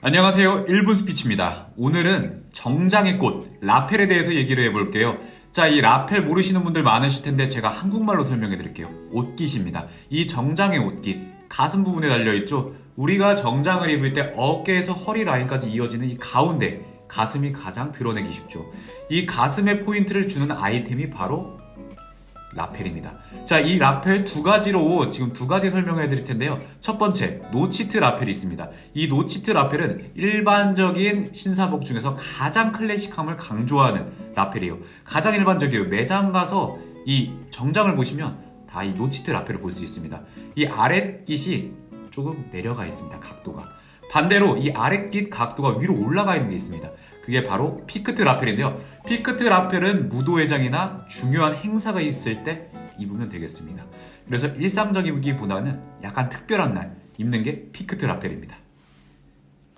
안녕하세요. 1분 스피치입니다. 오늘은 정장의 꽃, 라펠에 대해서 얘기를 해볼게요. 자, 이 라펠 모르시는 분들 많으실 텐데 제가 한국말로 설명해 드릴게요. 옷깃입니다. 이 정장의 옷깃, 가슴 부분에 달려있죠? 우리가 정장을 입을 때 어깨에서 허리 라인까지 이어지는 이 가운데, 가슴이 가장 드러내기 쉽죠. 이 가슴에 포인트를 주는 아이템이 바로 라펠입니다. 자, 이 라펠 두 가지로 지금 두 가지 설명해 드릴 텐데요. 첫 번째, 노치트 라펠이 있습니다. 이 노치트 라펠은 일반적인 신사복 중에서 가장 클래식함을 강조하는 라펠이에요. 가장 일반적이에요. 매장 가서 이 정장을 보시면 다 이 노치트 라펠을 볼 수 있습니다. 이 아랫깃이 조금 내려가 있습니다. 각도가. 반대로 이 아랫깃 각도가 위로 올라가 있는 게 있습니다. 그게 바로 피크트 라펠인데요. 피크트 라펠은 무도회장이나 중요한 행사가 있을 때 입으면 되겠습니다. 그래서 일상적이기보다는 약간 특별한 날 입는 게 피크트 라펠입니다.